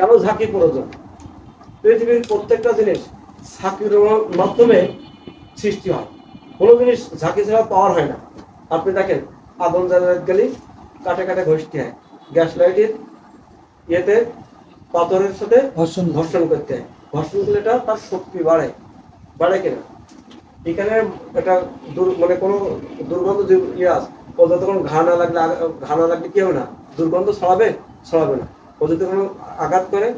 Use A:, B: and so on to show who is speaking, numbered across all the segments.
A: কেন ঝাঁকি প্রয়োজন? পৃথিবীর প্রত্যেকটা জিনিস ঝাঁকির মাধ্যমে সৃষ্টি হয়। কোনো জিনিস ঝাঁকি ছাড়া পাওয়ার হয় না। আপনি দেখেন আগুন জ্বালাতে গেলে কাটে কাটে ঘষতে হয়। গ্যাস লাইটের ইয়েতে পাথরের সাথে
B: ঘর্ষণ
A: ঘর্ষণ করতে হয়। ঘর্ষণ করলে এটা তার শক্তি বাড়ে। বাড়ে কিনা? এখানে এটা দুর- মানে কোনো দুর্গন্ধ যে ইয়ে আছে ও যতক্ষণ ঘা না লাগলে ঘা না লাগলে কি হবে না? দুর্গন্ধ ছড়াবে ছড়াবে না। ও কোনো আঘাত করে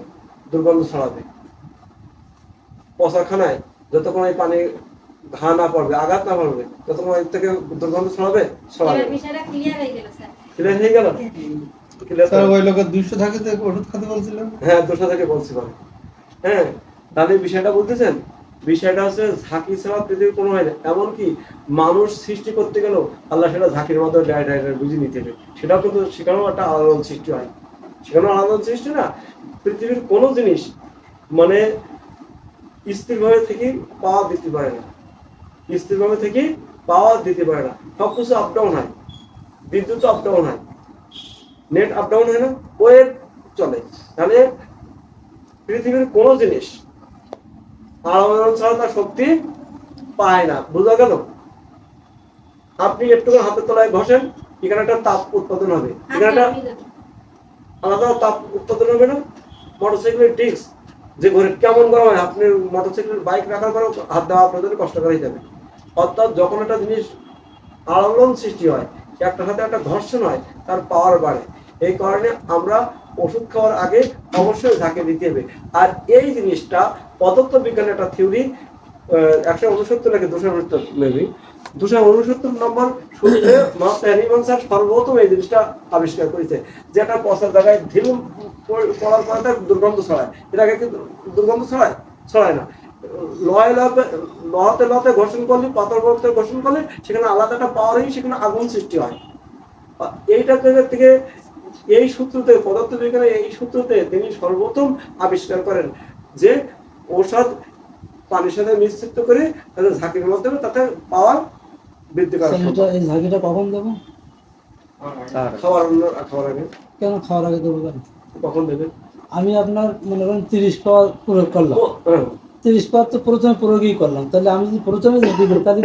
A: দুর্গন্ধ ছড়াবে। পচাখানায় যতক্ষণ এই পানি ঘা না পড়বে আঘাত না পড়বে ততক্ষণ এর থেকে দুর্গন্ধ ছড়াবে ছড়াবে।
C: ক্লিয়ার হয়ে গেল স্যার।
A: হয়ে?
B: ওই লোকের থাকে ওষুধ খেতে বলছিলেন?
A: হ্যাঁ দোষা থেকে বলছি পারে হ্যাঁ তাহলে বিষয়টা বলতেছেন বিষয়টা হচ্ছে ঝাঁকি ছাড়া পৃথিবীর কোনো হয় না। এমনকি মানুষ সৃষ্টি করতে গেলেও আল্লাহ সেটা ঝাঁকির ডায় ডায় বুঝে নিতে হবে সেটাও কিন্তু সেখানেও একটা আলোড়ন সৃষ্টি হয়। সেখানেও আলাদা সৃষ্টি না, পৃথিবীর কোনো জিনিস মানে স্থিরভাবে থেকে পাওয়া দিতে পারে না। স্থিরভাবে থেকে পাওয়া দিতে পারে না। সব কিছু হয়। বিদ্যুৎ আপ ডাউন হয়। নেট আপ ডাউন হয় না ওয়েব চলে। তাহলে পৃথিবীর কোনো জিনিস আলোড়ন ছাড়া তার শক্তি পায় না। বোঝা গেল? আপনি একটু হাতের তলায় ঘষেন এখানে একটা তাপ উৎপাদন হবে। এখানে একটা আলাদা তাপ উৎপাদন হবে না। মোটরসাইকেলের ডিস্ক যে ঘরে কেমন গরম হয়, আপনি মোটরসাইকেলের বাইক রাখার পরেও হাত দেওয়া আপনার জন্য কষ্টকর হয়ে যাবে অর্থাৎ যখন একটা জিনিস আলোড়ন সৃষ্টি হয় একটা সাথে একটা ঘর্ষণ হয়, তার পাওয়ার বাড়ে। এই কারণে আমরা ওষুধ খাওয়ার আগে অবশ্যই ঝাঁকে দিতে হবে। আর এই জিনিসটা পদার্থ বিজ্ঞানের একটা থিওরি একশো উনসত্তর নাকি দুশো মেবি দুশো নম্বর সূত্রে সর্বপ্রথম এই জিনিসটা আবিষ্কার করেছে জায়গায় ঢিল পড়ার পরে তার দুর্গন্ধ ছড়ায়। দুর্গন্ধ ছড়ায়? ছড়ায় না। লয় লতে লতে লতে ঘর্ষণ করলে, পাথর পথে ঘর্ষণ করলে, সেখানে আলাদা একটা পাওয়ার হয়ে সেখানে আগুন সৃষ্টি হয়। এইটা থেকে এই সূত্রতে পদার্থ বিজ্ঞানের এই সূত্রতে তিনি সর্বপ্রথম আবিষ্কার করেন যে ঔষধ পানির সাথে মিশ্রিত করে তাদের ঝাঁকির মাধ্যমে তাতে পাওয়ার বৃদ্ধি করা।
B: এই ঝাঁকিটা কখন দেবো?
A: খাওয়ার অন্য- খাওয়ার আগে।
B: কেন খাওয়ার আগে দেবো কেন
A: কখন দেবেন
B: আমি আপনার মনে করেন তিরিশ পাওয়ার প্রয়োগ করলাম।
A: হ্যাঁ।
B: তিরিশ পাওয়ার তো প্রথমে প্রয়োগই করলাম। তাহলে আমি যদি প্রথমে তাহলে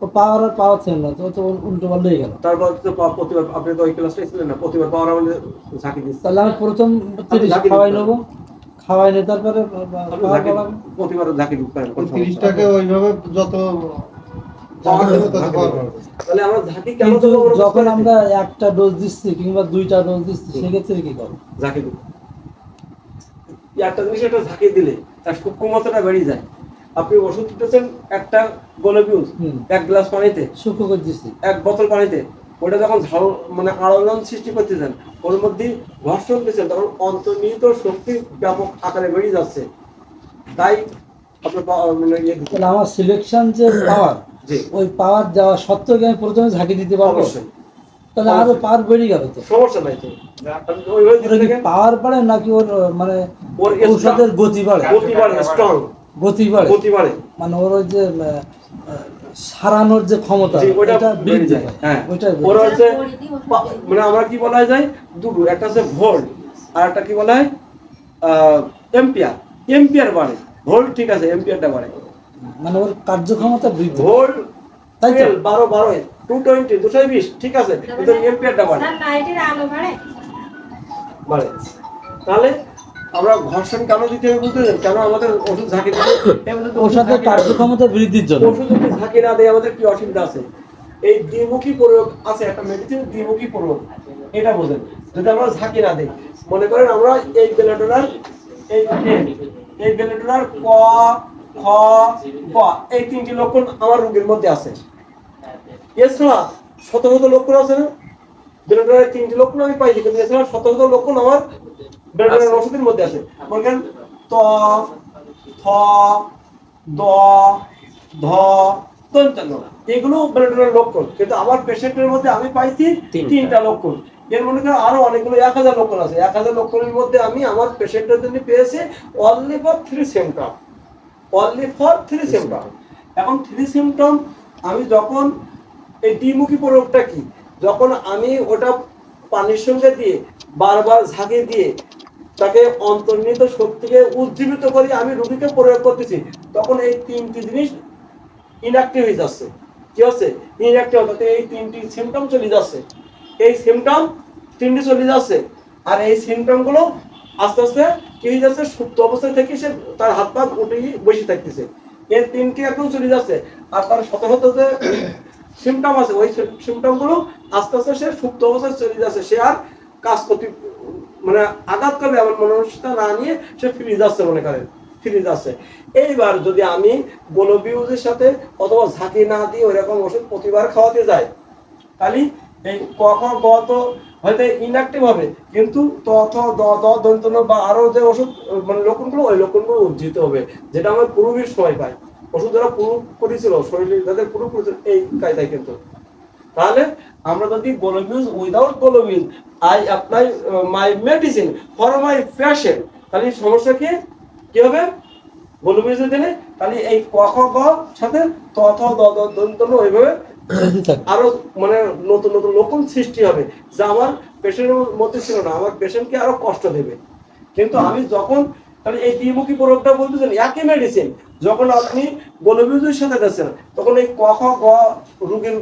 B: তো পাওয়ার আর পাওয়ার ছিল না তো তো উল্টো পাল্টা হয়ে গেল।
A: তারপর তো প্রতিবার আপনি তো ওই ক্লাসটা ছিলেন না প্রতিবার পাওয়ার আমাদের ঝাঁকি দিচ্ছে
B: তাহলে আমি প্রথম তিরিশ
A: ঝাঁকি
B: খাওয়াই নেব। খাওয়াই নিয়ে তারপরে
A: প্রতিবার ঝাঁকি কোনো সমস্যা
D: ওইভাবে যত
B: যখন আমরা একটা ডোজ দিচ্ছি কিংবা দুইটা ডোজ দিচ্ছি সেক্ষেত্রে কি করব?
A: ঝাঁকি দেবো। একটা জিনিস একটা ঝাঁকি দিলে তার সূক্ষ্মতাটা বেড়ে যায়। আপনি ওষুধ দিতেছেন একটা গোলবিউজ এক গ্লাস পানিতে
B: সূক্ষ্ম করে দিচ্ছি।
A: এক বোতল পানিতে ওটা যখন ঝাল মানে আলোড়ন সৃষ্টি করতেছেন ওর মধ্যে ঘর্ষণ দিচ্ছেন তখন অন্তর্নিহিত শক্তি ব্যাপক আকারে বেড়ে যাচ্ছে। তাই আপনার মানে ইয়ে
B: আমার সিলেকশন যে পাওয়ার ওই পাওয়ার দেওয়া সত্ত্বেও কি আমি প্রথমে ঝাঁকি দিতে পারব? তাহলে আরও পাওয়ার বেড়ে গেল তো।
A: সমস্যা নাই তো।
B: পাওয়ার বাড়ে নাকি ওর মানে
A: ওর
B: ঔষধের গতি বাড়ে?
A: গতি বাড়ে স্ট্রং
B: গতি বাড়ে।
A: গতি বাড়ে।
B: মানে ওর ওই যে সারানোর যে ক্ষমতা এটা
A: বেড়ে
B: বৃদ্ধি
A: যায়। হ্যাঁ।
B: ওইটা
A: ওর হচ্ছে। মানে আমরা কি বলা যায় দুটো একটা হচ্ছে ভোল্ট আর একটা কি বলা হয় এম্পিয়ার। এম্পিয়ার বাড়ে। ভোল্ট ঠিক আছে এম্পিয়ারটা বাড়ে।
B: মানে ওর কার্যক্ষমতা বৃদ্ধি
A: ভোল্ট
B: তাই তো?
A: বারো বারো টু টোয়েন্টি দুশো বিশ ঠিক আছে এম্পিয়ারটা বাড়ে?
C: বাড়ে।
A: তাহলে আমরা ঘর্ষণ কেন দিতে হবে পারছেন? কেন আমাদের ওষুধ ঝাঁকি
B: ওষুধের কার্যক্ষমতা বৃদ্ধির জন্য।
A: ওষুধ যদি ঝাঁকি না দেয় আমাদের কি অসুবিধা আছে? এই দ্বিমুখী প্রয়োগ আছে একটা মেডিসিন দ্বিমুখী প্রয়োগ। এটা বোঝেন। যদি আমরা ঝাঁকি না দিই মনে করেন আমরা এই বেলেডোনার এই এই বেলেডোনার ক খ গ এই তিনটি লক্ষণ আমার রোগীর মধ্যে আছে। এছাড়া শত শত লক্ষণ আছে না? বেলেডোনার তিনটি লক্ষণ আমি পাইছি কিন্তু এছাড়া শত শত লক্ষণ আমার বেলেডোনার ওষুধের মধ্যে আছে। মনে করেন ত থ দ ধ দন্তান্ন এগুলো ব্লাডের লক্ষণ। কিন্তু আমার পেশেন্টের মধ্যে আমি পাইছি তিনটা। লক্ষণ। এর মনে করেন আরও অনেকগুলো এক হাজার লক্ষণ আছে। এক হাজার লক্ষণের মধ্যে আমি আমার পেশেন্টের জন্য পেয়েছি only for three symptom only for three symptom এখন থ্রি সিমটম আমি যখন এই দ্বিমুখী প্রয়োগটা কি যখন আমি ওটা পানির সঙ্গে দিয়ে বারবার ঝাঁকে দিয়ে তাকে অন্তর্নিহিত শক্তিকে উজ্জীবিত করি আমি রুগীকে প্রয়োগ করতেছি, তখন এই তিনটি জিনিস ইনঅ্যাক্টিভ হয়ে যাচ্ছে। কি হচ্ছে? ইনঅ্যাক্টিভ অর্থাৎ এই তিনটি সিমটম চলে যাচ্ছে। এই সিমটম তিনটি চলে যাচ্ছে। আর এই সিমটমগুলো আস্তে আস্তে কি হয়ে যাচ্ছে? সুপ্ত অবস্থায় থেকে সে তার হাত পা উঠেই বসে থাকতেছে। এই তিনটি একদম চলে যাচ্ছে। আর তার শত শত যে সিমটম আছে, ওই সিমটমগুলো আস্তে আস্তে সে সুপ্ত অবস্থায় চলে যাচ্ছে। সে আর কাজ করতে মানে আঘাত করবে এমন মনস্তা না নিয়ে সে ফিরে যাচ্ছে মনে করেন ফিরে যাচ্ছে এইবার যদি আমি গোলবিউজের সাথে অথবা ঝাঁকি না দিয়ে ওইরকম ওষুধ প্রতিবার খাওয়াতে যাই, তাহলে এই কখন গ তো হয়তো ইনঅ্যাক্টিভ হবে, কিন্তু ত থ দ দ দন্ত বা আরও যে ওষুধ মানে লক্ষণগুলো, ওই লক্ষণগুলো উজ্জিত হবে, যেটা আমার পূর্বের সময় পাই ওষুধ যারা পুরো করেছিল, শরীরে যাদের পুরো করেছিল, এই কায়দায় কিন্তু। তাহলে আমরা যদি globules without globules I apply my medicine for my patient তাহলে সমস্যা কি? কি হবে? গোলোবিউজ দিলে তাহলে এই ক খ গ সাথে ত থ দ দ দন্ত ওইভাবে আরও মানে নতুন নতুন লক্ষণ সৃষ্টি হবে যা আমার পেশেন্টের মধ্যে ছিল না আমার পেশেন্টকে আরও কষ্ট দেবে। কিন্তু আমি যখন তাহলে এই দ্বিমুখী প্রয়োগটা বলতেছেন একই মেডিসিন যখন আপনি গোলবিউজের সাথে দিচ্ছেন তখন এই ক খ গ রোগীর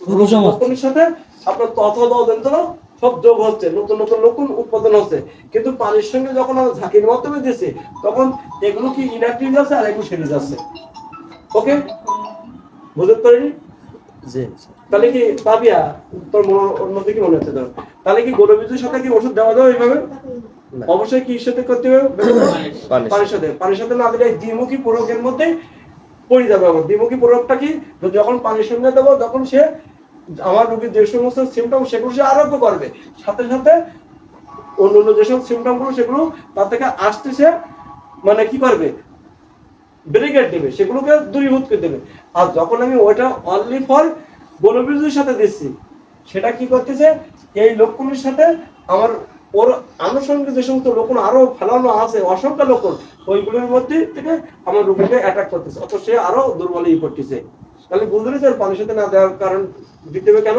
A: লক্ষণের সাথে আপনার তথ দ যন্ত্র সব যোগ হচ্ছে নতুন নতুন উৎপাদন হচ্ছে। কিন্তু পানির সঙ্গে যখন আমরা ঝাঁকির মাধ্যমে দিচ্ছি তখন এগুলো কি ইনঅ্যাক্টিভ যাচ্ছে আর এগুলো সেরে যাচ্ছে? ওকে? বুঝতে পারিনি? তাহলে কি পাবিয়া তোর মনে- অন্যদিকে মনে হচ্ছে তাহলে কি সাথে কি ওষুধ দেওয়া যাবে এইভাবে? অবশ্যই কি সাথে করতে হবে? পানির সাথে। পানির সাথে। না দিলে দ্বিমুখী প্রয়োগের মধ্যে পড়ে যাবে আমার দ্বিমুখী প্রয়োগটা কি? যখন পানির সঙ্গে দেবো তখন সে আমার রোগীর যে সমস্ত সিমটম সেগুলো সে আরোগ্য করবে। সাথে সাথে অন্য অন্য যেসব সিমটমগুলো সেগুলো তার থেকে আসতে সে মানে কি করবে? ব্রিগেড দেবে, সেগুলোকে দূরীভূত করে দেবে। আর যখন আমি ওইটা অনলি ফর গোলবীজের সাথে দিচ্ছি, সেটা কি করতেছে? এই লক্ষণের সাথে আমার ওর আনুষঙ্গিক যে সমস্ত লক্ষণ, আরও ফেলানো আছে, অসংখ্য লক্ষণ, ওইগুলোর মধ্যে থেকে আমার রোগীকে অ্যাটাক করতেছে। অত সে আরও দুর্বল হয়ে পড়তেছে। তাহলে পেরেছেন পানির সাথে না দেওয়ার কারণ দিতে হবে কেন?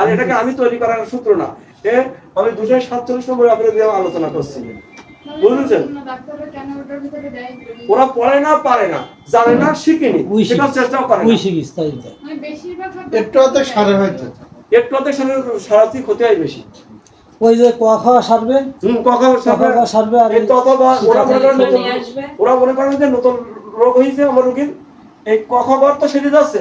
A: আর এটাকে আমি তৈরি করার সূত্র না। এ আমি দুশো সাতচল্লিশ নম্বর আপনাদের দিয়ে আলোচনা করছি। বুঝেছেন?
D: ডাক্তাররা কেন ওটার ভিতরে দেয়
A: ওরা পড়ে না পারে না জানে না শিখিনি সেটা চেষ্টাও করে
D: মানে
E: একটু অর্ধেক সারে হয়তো।
A: একটু অর্ধেক সাথে সারাতি ক্ষতি হয় বেশি।
B: ওই যে ক খাওয়া সারবে?
A: হুম
B: ক খাওয়া সারবে। আর
A: তো অথবা ওরা মনে করেন ওরা মনে করেন যে নতুন রোগ হয়েছে আমার রোগীর। এই কখবর তো সেরে যাচ্ছে।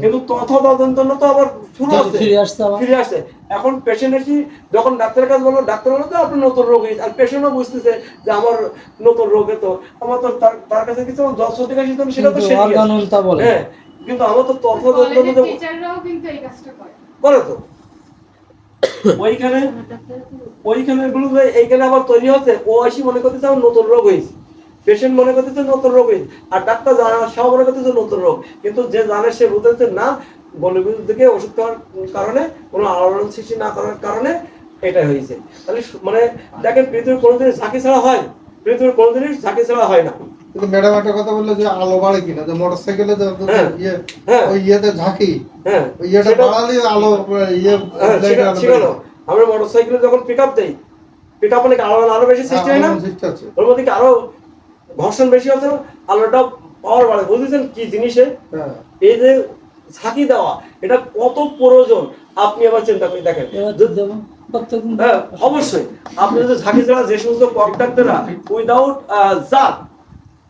A: কিন্তু তথ তদন্ত তো আবার শুরু
B: ফিরে আবার।
A: ফিরে আসছে। এখন পেশেন্ট এসে যখন ডাক্তারের কাছে বলল ডাক্তার বলল তো আপনার নতুন রোগ আর পেশেন্টও বুঝতেছে যে আমার নতুন রোগে তো আমার তো তার- কাছে কিছু যত কাশি তো সেটা তো হ্যাঁ কিন্তু আমার তো তথ্য তদন্ত
D: কিন্তু এই কাজটা করে।
A: তো। ওইখানে ওইখানে গুলো যে এইখানে আবার তৈরি হচ্ছে। ও আসি মনে করতেছে আমার নতুন রোগ হয়েছে। পেশেন্ট মনে করতেছে নতুন রোগ আর ডাক্তার জানা সেও মনে করতেছে নতুন রোগ। কিন্তু যে জানে সে বুঝতেছে না বলবিদ্যুৎ থেকে ওষুধ খাওয়ার কারণে কোনো আলোড়ন সৃষ্টি না করার কারণে এটা হয়েছে। তাহলে মানে দেখেন পৃথিবীর কোনোদিন ঝাঁকি ছাড়া হয় পৃথিবীর কোনোদিনই ঝাঁকি ছাড়া হয় না।
E: কিন্তু ম্যাডাম একটা কথা বলল যে আলো বাড়ে কিনা যে মোটর সাইকেলে
A: হ্যাঁ,
E: ইয়ে
A: হ্যাঁ।
E: ওই ইয়েতে ঝাঁকি
A: হ্যাঁ
E: ইয়েটা বাড়ালে আলো ইয়ে আলো
A: আমরা মোটর সাইকেলে যখন পিক আপ দেই পিক আপ মানে কি আলো আরও বেশি সৃষ্টি হয় না? ওর মধ্যে কি আরও ঘর্ষণ বেশি না? আলোটা পাওয়ার বাড়ে। বুঝেছেন কি জিনিসে?
E: হ্যাঁ।
A: এই যে ঝাঁকি দেওয়া এটা কত প্রয়োজন? আপনি আবার চিন্তা করে দেখেন। হ্যাঁ অবশ্যই। আপনি যদি ঝাঁকি ছাড়া যে সমস্ত কন্ট্রাক্টররা উইদাউট জাত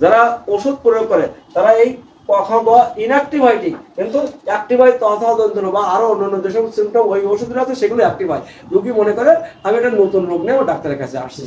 A: যারা ওষুধ প্রয়োগ করে তারা এই কখা বা ইনঅ্যাক্টিভ হয় ঠিক কিন্তু অ্যাক্টিভ হয় তথা যন্ত্র বা আরও অন্যান্য যে সব সিমটম ওই ওষুধগুলো আছে সেগুলো অ্যাক্টিভ হয়। রোগী মনে করে আমি একটা নতুন রোগ নিয়ে আমার ডাক্তারের কাছে আসছি।